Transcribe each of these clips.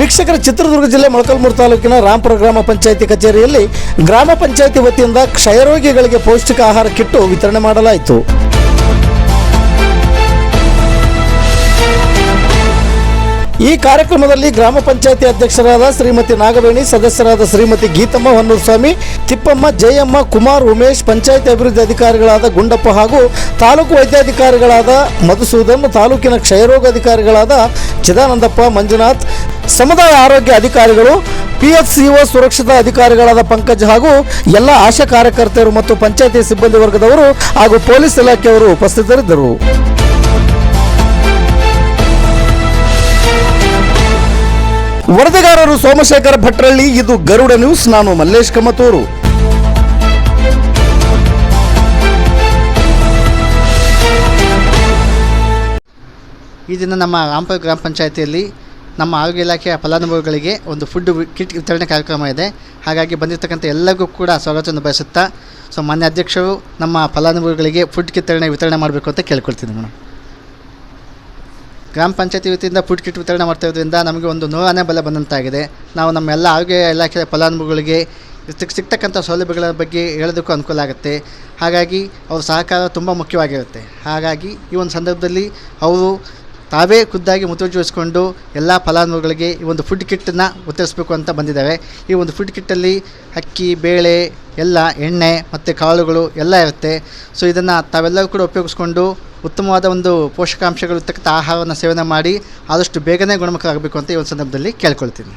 ವೀಕ್ಷಕರ ಚಿತ್ರದುರ್ಗ ಜಿಲ್ಲೆ ಮೊಳಕಲ್ಮೂರು ತಾಲೂಕಿನ ರಾಂಪುರ ಗ್ರಾಮ ಪಂಚಾಯಿತಿ ಕಚೇರಿಯಲ್ಲಿ ಗ್ರಾಮ ಪಂಚಾಯಿತಿ ವತಿಯಿಂದ ಕ್ಷಯರೋಗಿಗಳಿಗೆ ಪೌಷ್ಟಿಕ ಆಹಾರ ಕಿಟ್ಟು ವಿತರಣೆ ಮಾಡಲಾಯಿತು. ಈ ಕಾರ್ಯಕ್ರಮದಲ್ಲಿ ಗ್ರಾಮ ಪಂಚಾಯತಿ ಅಧ್ಯಕ್ಷರಾದ ಶ್ರೀಮತಿ ನಾಗವೇಣಿ, ಸದಸ್ಯರಾದ ಶ್ರೀಮತಿ ಗೀತಮ್ಮ ಹೊನ್ನೂರು ಸ್ವಾಮಿ, ತಿಪ್ಪಮ್ಮ, ಜಯಮ್ಮ, ಕುಮಾರ್ ಉಮೇಶ್, ಪಂಚಾಯತ್ ಅಭಿವೃದ್ಧಿ ಅಧಿಕಾರಿಗಳಾದ ಗುಂಡಪ್ಪ ಹಾಗೂ ತಾಲೂಕು ವೈದ್ಯಾಧಿಕಾರಿಗಳಾದ ಮಧುಸೂದನ್, ತಾಲೂಕಿನ ಕ್ಷಯರೋಗ ಅಧಿಕಾರಿಗಳಾದ ಚಿದಾನಂದಪ್ಪ, ಮಂಜುನಾಥ್, ಸಮುದಾಯ ಆರೋಗ್ಯ ಅಧಿಕಾರಿಗಳು, ಪಿಎಫ್ಸಿಒ ಸುರಕ್ಷತಾ ಅಧಿಕಾರಿಗಳಾದ ಪಂಕಜ್ ಹಾಗೂ ಎಲ್ಲ ಆಶಾ ಕಾರ್ಯಕರ್ತರು ಮತ್ತು ಪಂಚಾಯತಿ ಸಿಬ್ಬಂದಿ ವರ್ಗದವರು ಹಾಗೂ ಪೊಲೀಸ್ ಇಲಾಖೆಯವರು ಉಪಸ್ಥಿತರಿದ್ದರು. ವರದಿಗಾರರು ಸೋಮಶೇಖರ ಭಟ್ರಳ್ಳಿ, ಇದು ಗರುಡ ನ್ಯೂಸ್, ನಾನು ಮಲ್ಲೇಶ್ ಕಮತೂರು. ಈ ದಿನ ನಮ್ಮ ರಾಂಪುರ ಗ್ರಾಮ ಪಂಚಾಯತಿಯಲ್ಲಿ ನಮ್ಮ ಆರೋಗ್ಯ ಇಲಾಖೆಯ ಫಲಾನುಭವಿಗಳಿಗೆ ಒಂದು ಫುಡ್ ಕಿಟ್ ವಿತರಣೆ ಕಾರ್ಯಕ್ರಮ ಇದೆ. ಹಾಗಾಗಿ ಬಂದಿರತಕ್ಕಂಥ ಎಲ್ಲರಿಗೂ ಕೂಡ ಸ್ವಾಗತವನ್ನು ಬಯಸುತ್ತಾ, ಸೊ ಮಾನ್ಯ ಅಧ್ಯಕ್ಷರು, ನಮ್ಮ ಫಲಾನುಭವಿಗಳಿಗೆ ಫುಡ್ ಕಿತ್ತರಣೆ ವಿತರಣೆ ಮಾಡಬೇಕು ಅಂತ ಕೇಳ್ಕೊಳ್ತೀನಿ ಮೇಡಮ್. ಗ್ರಾಮ ಪಂಚಾಯತಿ ವತಿಯಿಂದ ಫುಡ್ ಕಿಟ್ ವಿತರಣೆ ಮಾಡ್ತಿರೋದ್ರಿಂದ ನಮಗೆ ಒಂದು ನೂರನೇ ಬೆಲೆ ಬಂದಂತಾಗಿದೆ. ನಾವು ನಮ್ಮೆಲ್ಲ ಆರೋಗ್ಯ ಇಲಾಖೆಯ ಫಲಾನುಭವಿಗಳಿಗೆ ಸಿಕ್ ಸಿಗ್ತಕ್ಕಂಥ ಸೌಲಭ್ಯಗಳ ಬಗ್ಗೆ ಹೇಳೋದಕ್ಕೂ ಅನುಕೂಲ ಆಗುತ್ತೆ. ಹಾಗಾಗಿ ಅವ್ರ ಸಹಕಾರ ತುಂಬ ಮುಖ್ಯವಾಗಿರುತ್ತೆ. ಹಾಗಾಗಿ ಈ ಒಂದು ಸಂದರ್ಭದಲ್ಲಿ ಅವರು ತಾವೇ ಖುದ್ದಾಗಿ ಮುತುವರ್ಜಿ ವಹಿಸ್ಕೊಂಡು ಎಲ್ಲ ಫಲಾನುಭವಿಗಳಿಗೆ ಈ ಒಂದು ಫುಡ್ ಕಿಟ್ಟನ್ನು ವಿತರಿಸಬೇಕು ಅಂತ ಬಂದಿದ್ದಾರೆ. ಈ ಒಂದು ಫುಡ್ ಕಿಟ್ಟಲ್ಲಿ ಅಕ್ಕಿ, ಬೇಳೆ, ಎಲ್ಲ ಎಣ್ಣೆ ಮತ್ತು ಕಾಳುಗಳು ಎಲ್ಲ ಇರುತ್ತೆ. ಸೊ ಇದನ್ನು ತಾವೆಲ್ಲರೂ ಕೂಡ ಉಪಯೋಗಿಸ್ಕೊಂಡು ಉತ್ತಮವಾದ ಒಂದು ಪೋಷಕಾಂಶಗಳು ಇರ್ತಕ್ಕಂಥ ಆಹಾರವನ್ನು ಸೇವನೆ ಮಾಡಿ ಆದಷ್ಟು ಬೇಗನೆ ಗುಣಮುಖರಾಗಬೇಕು ಅಂತ ಈ ಒಂದು ಸಂದರ್ಭದಲ್ಲಿ ಕೇಳ್ಕೊಳ್ತೀನಿ.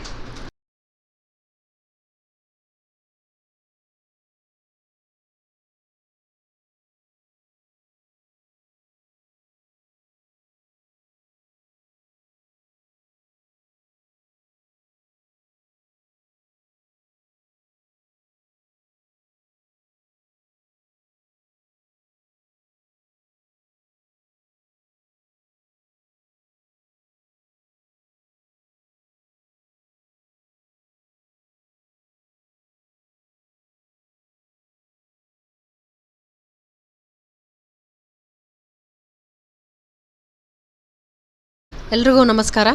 ಎಲ್ರಿಗೂ ನಮಸ್ಕಾರ.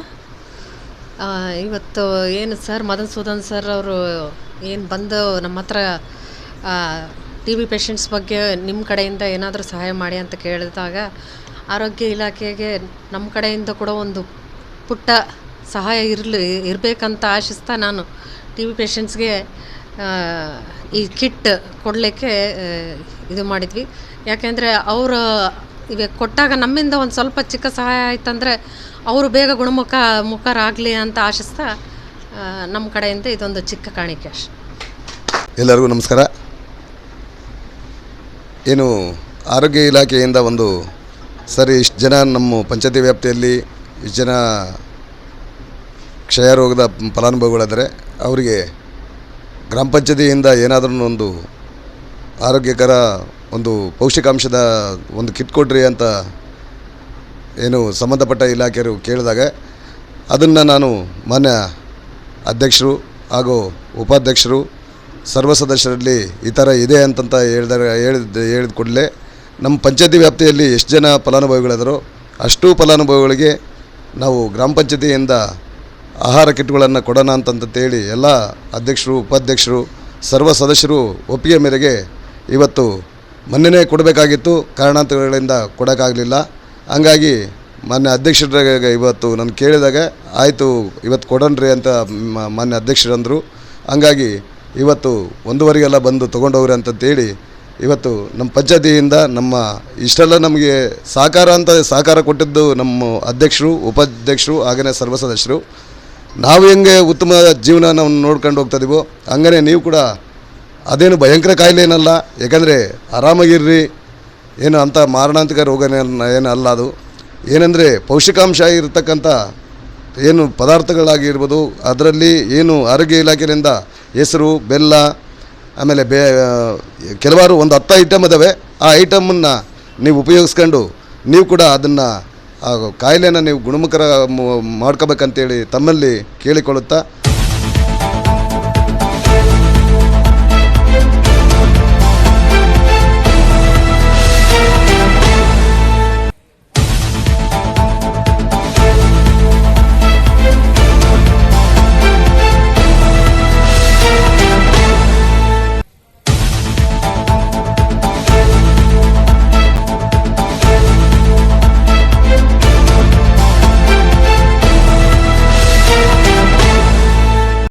ಇವತ್ತು ಏನು ಸರ್, ಮದನ್ ಸೂದನ್ ಸರ್ ಅವರು ಏನು ಬಂದು ನಮ್ಮ ಹತ್ರ ಟಿ ಬಿ ಪೇಷಂಟ್ಸ್ ಬಗ್ಗೆ ನಿಮ್ಮ ಕಡೆಯಿಂದ ಏನಾದರೂ ಸಹಾಯ ಮಾಡಿ ಅಂತ ಕೇಳಿದಾಗ ಆರೋಗ್ಯ ಇಲಾಖೆಗೆ ನಮ್ಮ ಕಡೆಯಿಂದ ಕೂಡ ಒಂದು ಪುಟ್ಟ ಸಹಾಯ ಇರಲಿ, ಇರಬೇಕಂತ ಆಶಿಸ್ತಾ ನಾನು ಟಿ ಬಿ ಪೇಷಂಟ್ಸ್ಗೆ ಈ ಕಿಟ್ ಕೊಡಲಿಕ್ಕೆ ಇದು ಮಾಡಿದ್ವಿ. ಯಾಕೆಂದರೆ ಅವರು ಇವಾಗ ಕೊಟ್ಟಾಗ ನಮ್ಮಿಂದ ಒಂದು ಸ್ವಲ್ಪ ಚಿಕ್ಕ ಸಹಾಯ ಆಯ್ತಂದರೆ ಅವರು ಬೇಗ ಗುಣಮುಖ, ಮುಖರಾಗಲಿ ಅಂತ ಆಶಿಸ್ತಾ ನಮ್ಮ ಕಡೆಯಿಂದ ಇದೊಂದು ಚಿಕ್ಕ ಕಾಣಿಕೆ ಅಷ್ಟೆ. ಎಲ್ಲರಿಗೂ ನಮಸ್ಕಾರ. ಏನು, ಆರೋಗ್ಯ ಇಲಾಖೆಯಿಂದ ಒಂದು ಸರಿ, ಇಷ್ಟು ಜನ ನಮ್ಮ ಪಂಚಾಯತಿ ವ್ಯಾಪ್ತಿಯಲ್ಲಿ ಇಷ್ಟು ಜನ ಕ್ಷಯ ರೋಗದ ಫಲಾನುಭವಿಗಳಾದರೆ ಅವರಿಗೆ ಗ್ರಾಮ ಪಂಚಾಯತಿಯಿಂದ ಏನಾದರೂ ಒಂದು ಆರೋಗ್ಯಕರ ಒಂದು ಪೌಷ್ಟಿಕಾಂಶದ ಒಂದು ಕಿಟ್ ಕೊಡ್ರಿ ಅಂತ ಏನು ಸಂಬಂಧಪಟ್ಟ ಇಲಾಖೆಯರು ಕೇಳಿದಾಗ ಅದನ್ನು ನಾನು ಮಾನ್ಯ ಅಧ್ಯಕ್ಷರು ಹಾಗೂ ಉಪಾಧ್ಯಕ್ಷರು ಸರ್ವ ಸದಸ್ಯರಲ್ಲಿ ಈ ಥರ ಇದೆ ಅಂತಂತ ಹೇಳಿದಾಗ ಹೇಳಿದ ಹೇಳಿದ ಕೂಡಲೇ ನಮ್ಮ ಪಂಚಾಯತಿ ವ್ಯಾಪ್ತಿಯಲ್ಲಿ ಎಷ್ಟು ಜನ ಫಲಾನುಭವಿಗಳಿದಾರೋ ಅಷ್ಟು ಫಲಾನುಭವಿಗಳಿಗೆ ನಾವು ಗ್ರಾಮ ಪಂಚಾಯತಿಯಿಂದ ಆಹಾರ ಕಿಟ್ಗಳನ್ನು ಕೊಡೋಣ ಅಂತಂತೇಳಿ ಎಲ್ಲ ಅಧ್ಯಕ್ಷರು, ಉಪಾಧ್ಯಕ್ಷರು, ಸರ್ವ ಸದಸ್ಯರು ಒಪ್ಪಿಗೆ ಮೇರೆಗೆ ಇವತ್ತು ಮೊನ್ನೆನೇ ಕೊಡಬೇಕಾಗಿತ್ತು, ಕಾರಣಾಂತರಗಳಿಂದ ಕೊಡೋಕ್ಕಾಗಲಿಲ್ಲ. ಹಂಗಾಗಿ ಮಾನ್ಯ ಅಧ್ಯಕ್ಷರಿಗೆ ಇವತ್ತು ನಾನು ಕೇಳಿದಾಗ, ಆಯಿತು, ಇವತ್ತು ಕೊಡೋಣ್ರಿ ಅಂತ ಮಾನ್ಯ ಅಧ್ಯಕ್ಷರಂದರು. ಹಂಗಾಗಿ ಇವತ್ತು ಒಂದೂವರೆಗೆಲ್ಲ ಬಂದು ತೊಗೊಂಡೋಗ್ರಿ ಅಂತಂತೇಳಿ ಇವತ್ತು ನಮ್ಮ ಪಂಚಾಯತಿಯಿಂದ ನಮ್ಮ, ಇಷ್ಟೆಲ್ಲ ನಮಗೆ ಸಹಕಾರ ಅಂತ ಸಹಕಾರ ಕೊಟ್ಟಿದ್ದು ನಮ್ಮ ಅಧ್ಯಕ್ಷರು, ಉಪಾಧ್ಯಕ್ಷರು ಹಾಗೆಯೇ ಸರ್ವ ಸದಸ್ಯರು ನಾವು ಹೆಂಗೆ ಉತ್ತಮ ಜೀವನ ನಾವು ನೋಡ್ಕೊಂಡು ಹೋಗ್ತಾ ಇದೀವೋ, ಹಂಗನೇ ನೀವು ಕೂಡ ಅದೇನು ಭಯಂಕರ ಕಾಯಿಲೆ ಏನಲ್ಲ. ಯಾಕಂದರೆ ಆರಾಮಾಗಿರ್ರಿ. ಏನು ಅಂಥ ಮಾರಣಾಂತಿಕ ರೋಗ ಏನು ಅಲ್ಲ ಅದು. ಏನಂದರೆ ಪೌಷ್ಟಿಕಾಂಶ ಇರತಕ್ಕಂಥ ಏನು ಪದಾರ್ಥಗಳಾಗಿರ್ಬೋದು, ಅದರಲ್ಲಿ ಏನು ಆರೋಗ್ಯ ಇಲಾಖೆಯಿಂದ ಹೆಸರು, ಬೆಲ್ಲ, ಆಮೇಲೆ ಬೇ ಕೆಲವಾರು ಒಂದು ಹತ್ತು ಐಟಮ್ ಇದ್ದಾವೆ ಆ ಐಟಮನ್ನು ನೀವು ಉಪಯೋಗಿಸ್ಕೊಂಡು ನೀವು ಕೂಡ ಅದನ್ನು ಕಾಯಿಲೆನ ನೀವು ಗುಣಮುಖರ ಮಾಡ್ಕೋಬೇಕಂತೇಳಿ ತಮ್ಮಲ್ಲಿ ಕೇಳಿಕೊಳ್ಳುತ್ತಾ